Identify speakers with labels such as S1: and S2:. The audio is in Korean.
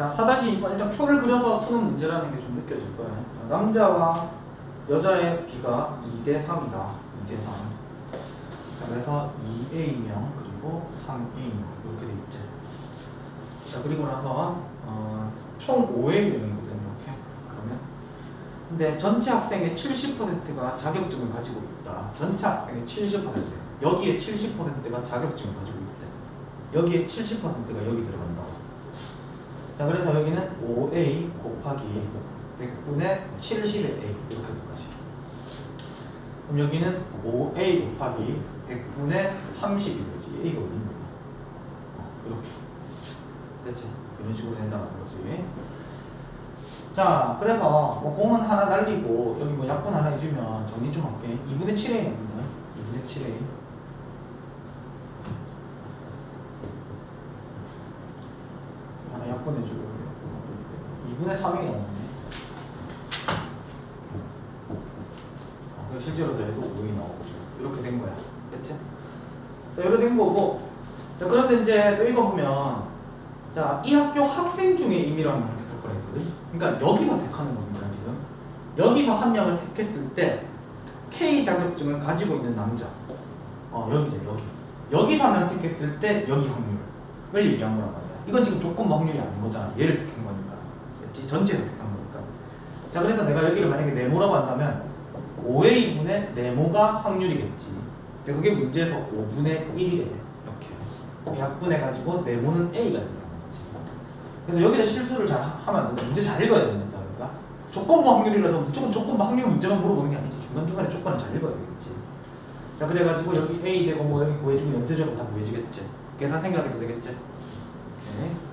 S1: 자, 4-2번 일단 표를 그려서 푸는 문제라는 게 좀 느껴질 거예요. 자, 남자와 여자의 비가 2대 3이다. 2대 3. 자, 그래서 2A명 그리고 3A명 이렇게 돼 있죠. 자, 그리고 나서 어, 총 5A명이거든요. 이렇게. 그러면 근데 전체 학생의 70%가 자격증을 가지고 있다. 전체 학생의 70%. 여기에 70%가 자격증을 가지고 있다. 여기에 70%가 여기 들어간다고. 자, 그래서 여기는 5A 곱하기 100분의 70의 A 이렇게 들어가지. 그럼 여기는 5A 곱하기 100분의 30이 되지. A가 어디 있는 거야? 어, 이렇게. 됐지? 이런 식으로 된다는 거지. 자, 그래서 뭐 공은 하나 날리고 여기 뭐 약분 하나 해주면 정리 좀 할게. 2분의 7A 나오네. 2분의 7A. 약분해주고 2분의 3이 나오네. 실제로 더해도 5이 나오죠. 이렇게 된 거야. 됐지? 자, 이렇게 된 거고. 자, 그런데 이제 또 이거 보면 자, 이 학교 학생 중에 임이라는 걸 택할 거라 했거든. 그러니까 여기서 택하는 겁니다, 지금. 여기서 한 명을 택했을 때 K 자격증을 가지고 있는 남자. 어, 여기죠, 여기. 여기서 한 명을 택했을 때 여기 확률을 얘기한 거란 말이야. 이건 지금 조건부 확률이 아닌 거잖아. 얘를 택한 거니까. 전체에서 택한 거니까. 자, 그래서 내가 여기를 만약에 네모라고 한다면 5A분의 네모가 확률이겠지. 근데 그게 문제에서 5분의 1이래. 이렇게. 약분해가지고 네모는 A가 된다는 거지. 그래서 여기서 실수를 잘 하- 하면 안 된다. 문제 잘 읽어야 된다. 그러니까 조건부 확률이라서 무조건 조건부 확률 문제만 물어보는 게 아니지. 중간중간에 조건을 잘 읽어야 되겠지. 자, 그래가지고 여기 A 되고 뭐 여기 구해주고 연쇄적으로 다 구해지겠지. 계산 생각해도 되겠지. 오케이.